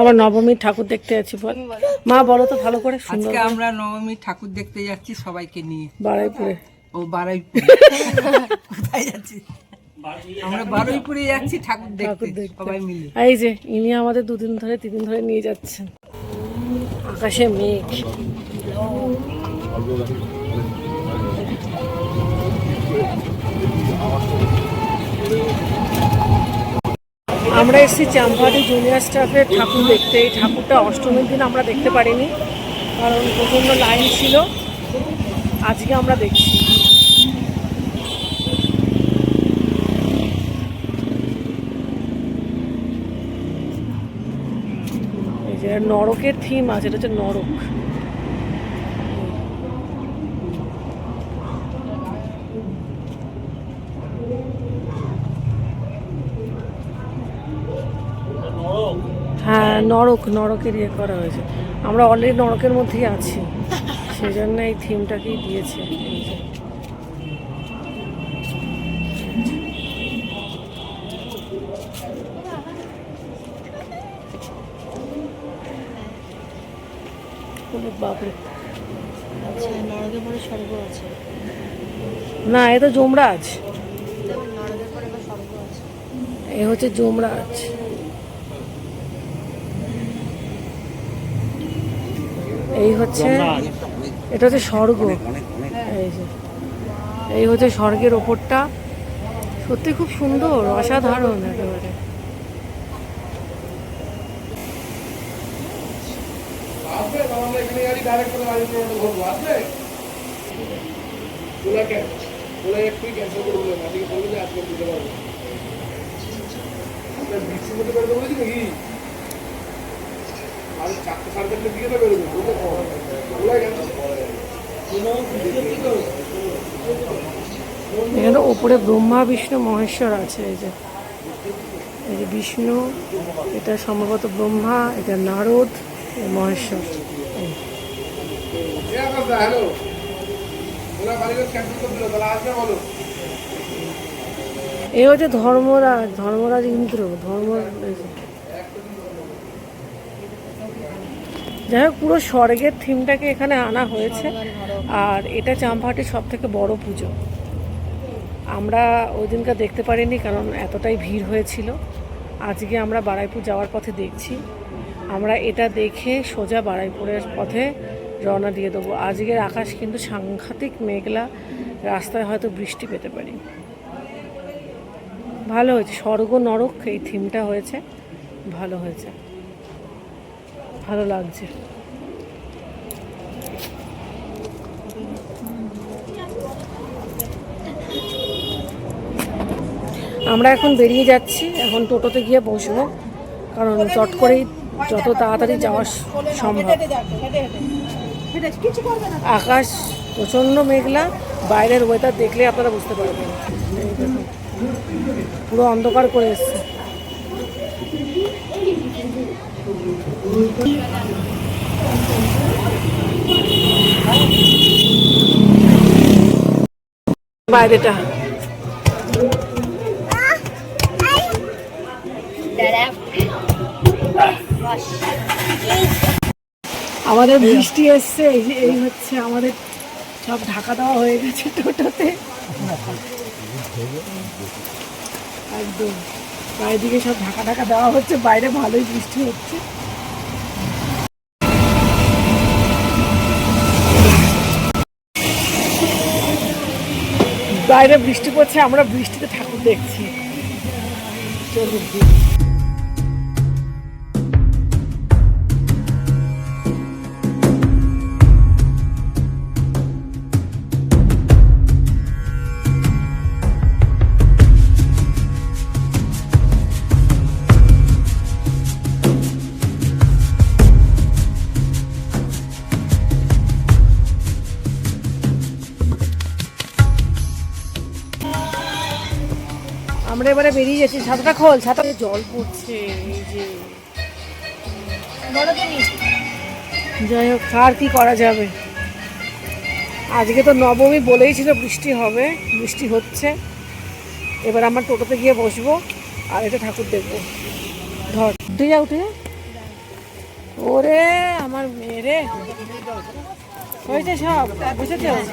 আমরা নবমীর ঠাকুর দেখতে যাচ্ছি বল। মা বলো তো ভালো করে সুন্দর আজকে আমরা নবমী ঠাকুর দেখতে যাচ্ছি সবাইকে নিয়ে। বাড়াইপুরে ও বারুইপুরে। কোথায় যাচ্ছি আমরা বারুইপুরে যাচ্ছি ঠাকুর দেখতে দেখতে। সবাই মিলে। এই যে ইনি আমাদের দুদিন ধরে তিন দিন ধরে নিয়ে যাচ্ছেন। আকাশে মেঘ। আমরা এসেছি চাম্পাহাটি জুনিয়র স্টাফের ঠাকুর দেখতে। এই ঠাকুরটা অষ্টমীর দিন আমরা দেখতে পারিনি, কারণ প্রচণ্ড লাইন ছিল। আজকে আমরা দেখছি। নরকের থিম আছে, এটা হচ্ছে নরক হ্যাঁ নরক নরকের ইয়ে করা হয়েছে। আমরা অলরেডি নরকের মধ্যেই আছি। সেই জন্য এই থিমটাকেই দিয়েছে। বাপরে। আচ্ছা নরকের পরে স্বর্গ আছে। না এ তো যমরাজ। এ হচ্ছে যমরাজ। এই হচ্ছে এটা হচ্ছে স্বর্গ। এই যে এই হচ্ছে স্বর্গের ওপরটা। সত্যি খুব সুন্দর অসাধারণ একেবারে। আসবে? তাহলে আর চারটে সাড়ে চারটের দিকে তো বেরোবে বুঝতে কেন এখানে ওপরে ব্রহ্মা বিষ্ণু মহেশ্বর আছে এই যে। এই যে বিষ্ণু এটা সম্ভবত ব্রহ্মা এটা নারদ মহেশ্বর। এ হচ্ছে ধর্মরাজ ধর্মরাজ ইন্দ্র ধর্ম এই যে। যাই হোক, পুরো স্বর্গের থিমটাকে এখানে আনা হয়েছে। আর এটা চাম্পাহাটির সব থেকে বড় পুজো। আমরা ওই দিনকার দেখতে পারিনি কারণ এতটাই ভিড় হয়েছিল। আজকে আমরা বারাইপুর যাওয়ার পথে দেখছি। আমরা এটা দেখে সোজা বারাইপুরের পথে রওনা দিয়ে দেবো। আজকের আকাশ কিন্তু সাংঘাতিক মেঘলা। রাস্তায় হয়তো বৃষ্টি পেতে পারি। ভালো হয়েছে। স্বর্গ নরক এই থিমটা হয়েছে। ভালো হয়েছে। ভালো লাগছে। আমরা এখন বেরিয়ে যাচ্ছি, এখন টোটোতে গিয়ে বসবো, কারণ চট করেই যত তাড়াতাড়ি যাওয়া সম্ভব। আকাশ প্রচণ্ড মেঘলা, বাইরের ওয়েদার দেখলে আপনারা বুঝতে পারবেন। পুরো অন্ধকার করে এসছে। বাইরেটা। আমাদের বৃষ্টি এসছে, এই এই হচ্ছে আমাদের সব ঢাকা দেওয়া হয়ে গেছে টোটোতে। একদম। চারিদিকে সব ঢাকা ঢাকা দেওয়া হচ্ছে, বাইরে ভালোই বৃষ্টি হচ্ছে। বাইরে বৃষ্টি পড়ছে, আমরা বৃষ্টিতে ঠাকুর দেখছি। চলুন আমরা এবারে বেরিয়ে যাচ্ছি ছাতাটা খোল ছাতা জল পড়ছে এই যে। যাই হোক আর কি করা যাবে? আজকে তো নবমী বলেই ছিল বৃষ্টি হবে বৃষ্টি হচ্ছে। এবার আমার টোটোতে গিয়ে বসবো আর এটা ঠাকুর দেখব। ধর। উঠে যা উঠে ওরে আমার মেয়েরে হয়েছে সব বুঝেছ হ্যাঁ।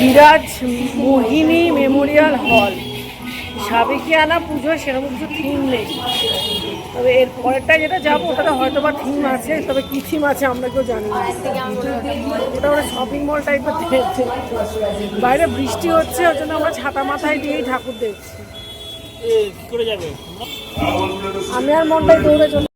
বিরাজ মোহিনী মেমোরিয়াল হল। সাবেকিয়ানা পুজো সেরকম কিছু থিম নেই। তবে এর পরেরটা যেটা যাব ওটাতে হয়তো বা থিম আছে তবে কি থিম আছে আমরা কেউ জানি না। ওটা ওরা শপিং মল টাইপের দেখছে। বাইরে বৃষ্টি হচ্ছে ওই জন্য আমরা ছাতা মাথায় দিয়েই ঠাকুর দেখছি। আমি আর মনটাই দৌড়ে চলে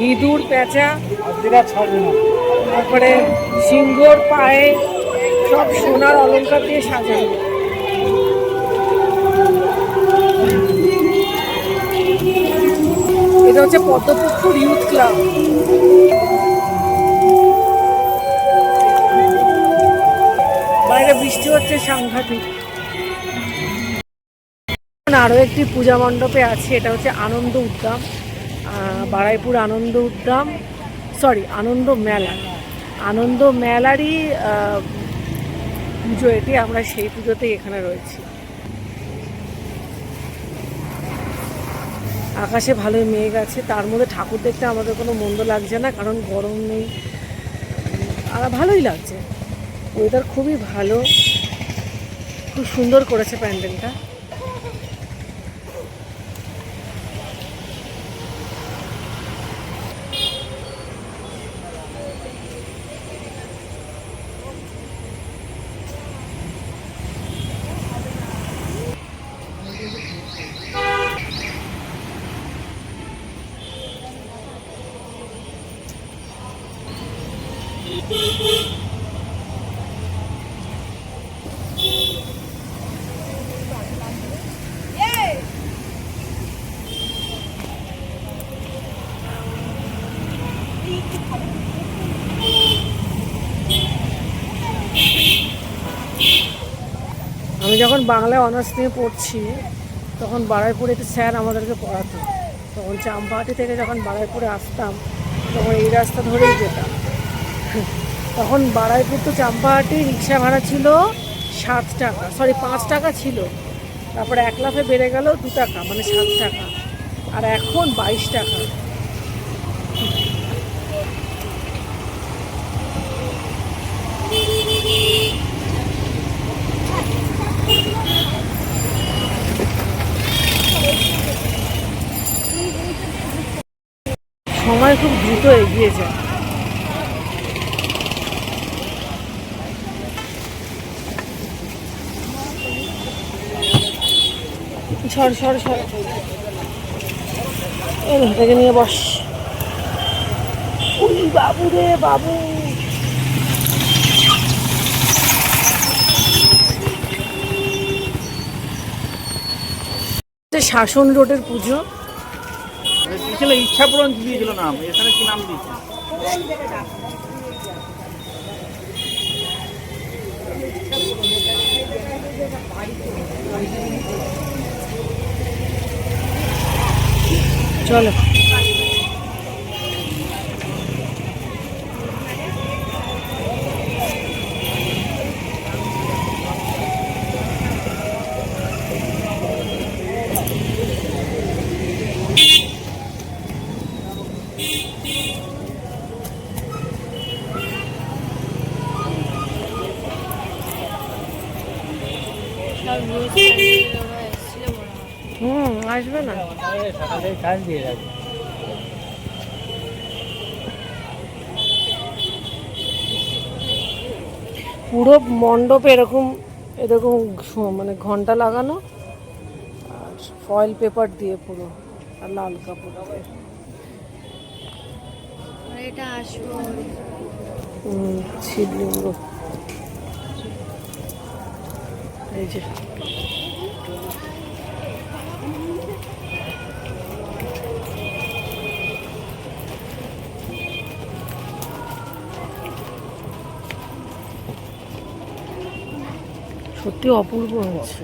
ইঁদুর পেঁচা তারপরে সিংহর পায়ে সব সোনার অলংকার দিয়ে সাজানো। এটা হচ্ছে পদ্মপুকুর ইউথ ক্লাব। বাইরে বৃষ্টি হচ্ছে সাংঘাতিক। আরও একটি পূজা মণ্ডপে আছে এটা হচ্ছে আনন্দ উদ্যাম বারাইপুর আনন্দ উদ্যাম সরি আনন্দ মেলা। আনন্দ মেলারই পুজো এটি, আমরা সেই পুজোতেই এখানে রয়েছি। আকাশে ভালোই মেঘ আছে, তার মধ্যে ঠাকুর দেখতে আমাদের কোনো মন্দ লাগছে না, কারণ গরম নেই। আর ভালোই লাগছে। ওয়েদার খুবই ভালো। খুব সুন্দর করেছে প্যান্ডেলটা। যখন বাংলায় অনার্স নিয়ে পড়ছি, তখন বারাইপুরে একটি স্যার আমাদেরকে পড়াতো। তখন চাম্পাহাটি থেকে যখন বারাইপুরে আসতাম, তখন এই রাস্তা ধরেই যেতাম। তখন বারাইপুর তো চাম্পাহাটি রিক্সা ভাড়া ছিল সাত টাকা সরি পাঁচ টাকা ছিল। তারপরে এক লাফে বেড়ে গেল দু টাকা মানে সাত টাকা। আর এখন বাইশ টাকা। সময় খুব দ্রুত এগিয়ে যায়। সর সর সর। এই নিয়ে বস। উই বাবু রে, বাবু। শাসন রোডের পুজো। এখানে ইচ্ছা পূরণ দিয়েছিল নাম এখানে কি নাম দিয়েছে? চলো। আসবে না? দিয়ে রাখবে পুরো মণ্ডপে এরকম এরকম মানে ঘণ্টা লাগানো আর ফয়েল পেপার দিয়ে পুরো আর লাল কাপড় দিয়ে। এটা আসব হুম, শিবলিঙ্গ। এই যে। সত্যি অপূর্ব হয়েছে।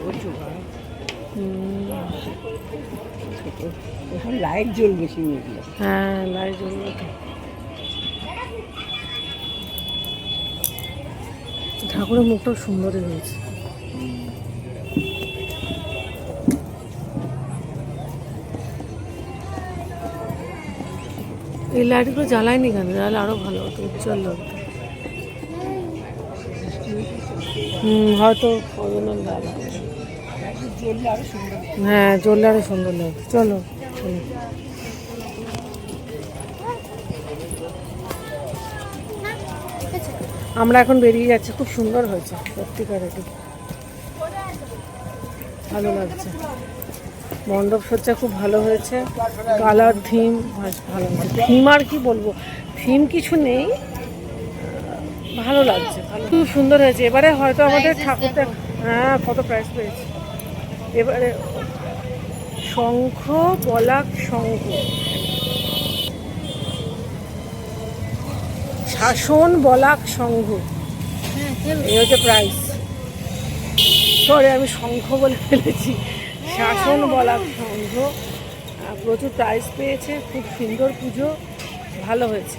এখন লাইট জ্বলবে শিমুগুলো হ্যাঁ লাইট জ্বলবে। ঠাকুরের মুখটাও সুন্দরই হয়েছে। এই লাইটগুলো জ্বালায়নি কেন? জ্বালালে আরও ভালো হতো উজ্জ্বল লাগতো। হয়তো হ্যাঁ জ্বললে আরও সুন্দর লাগবে চলো চলো। আমরা এখন বেরিয়ে যাচ্ছি, খুব সুন্দর হয়েছে সত্যিকার একটু ভালো লাগছে। মণ্ডপ সজ্জা খুব ভালো হয়েছে। কালার, থিম ভালো হয়েছে থিম আর কি বলব? থিম কিছু নেই। ভালো লাগছে। খুব সুন্দর হয়েছে। এবারে হয়তো আমাদের ঠাকুরটা হ্যাঁ কত প্রাইস পেয়েছে। এবারে শঙ্খ বলাক শঙ্খ। শাসন বলাক সংঘ এই হচ্ছে প্রাইস সরি আমি শঙ্খ বলে ফেলেছি। শাসন বলাক সংঘ প্রচুর প্রাইজ পেয়েছে। খুব সুন্দর পুজো। ভালো হয়েছে।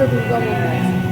একদম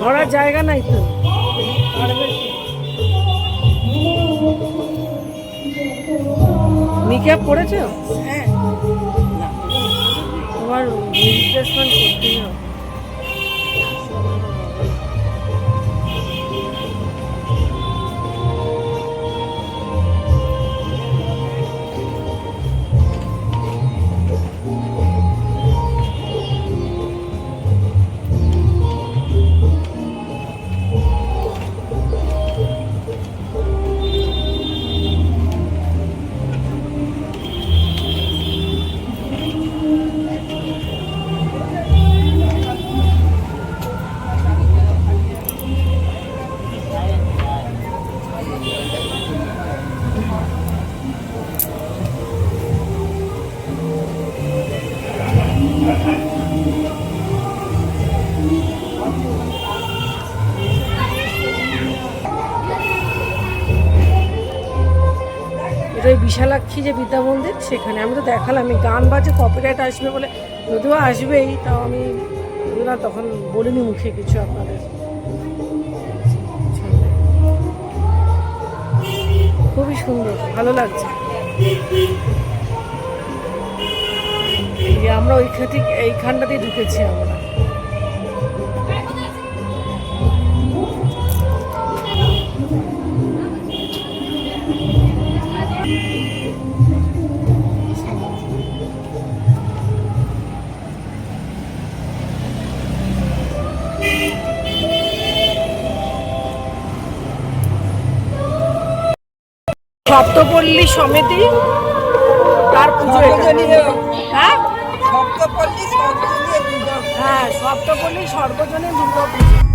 ধরার জায়গা নাই তো। নিক্যাপ করেছ হ্যাঁ। তোমার রিপ্লেসমেন্ট করতেই হবে। বিশালাক্ষী যে বিদ্যা মন্দির, সেখানে আমি তো দেখালাম। গান বাজে কপিরাইট আসবে বলে যদিও আসবেই, তাও আমি না, তখন বলিনি মুখে কিছু আপনাদের। খুবই সুন্দর, ভালো লাগছে। আমরা ওইখান থেকে এইখানটাতেই ঢুকেছি আমরা। সপ্তপল্লী সমিতি তার পুজো হ্যাঁ? সপ্তপল্লী হ্যাঁ সপ্তপল্লী সর্বজনীন দুর্গা পুজো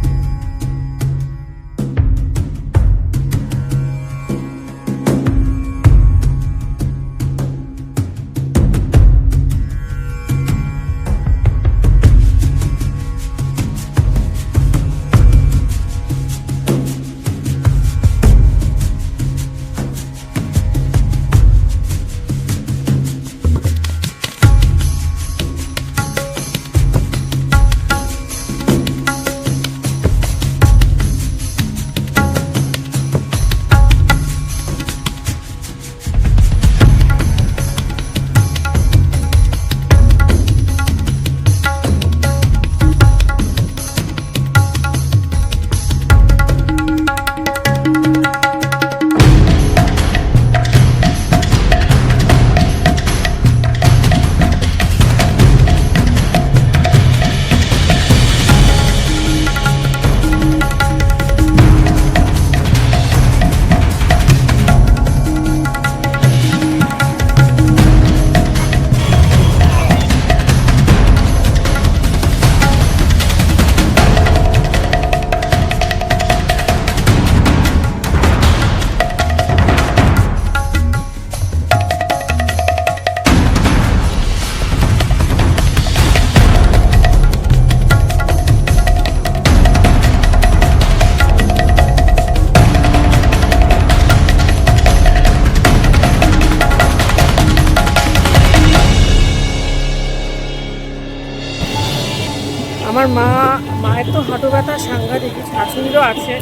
শাশুড়িরও আছে,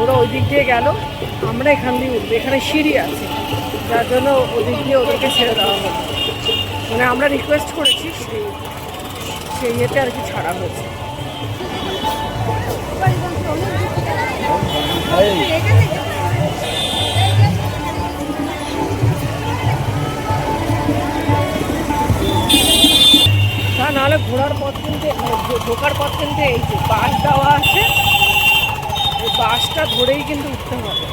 ওরা ওই দিক দিয়ে গেল, আমরা এখান দিয়ে উঠবো। এখানে সিঁড়ি আছে, যার জন্য ওদিক দিয়ে ওদেরকে ছেড়ে দেওয়া হলো। মানে আমরা রিকোয়েস্ট করেছি, সেই সেই ইয়েতে আর কি ছাড়া হয়েছে। তা নাহলে ঘোরার পথ কিন্তু ঢোকার পথ কিন্তু এই যে বাস দেওয়া আছে বাসটা ধরেই কিন্তু উঠতে হবে।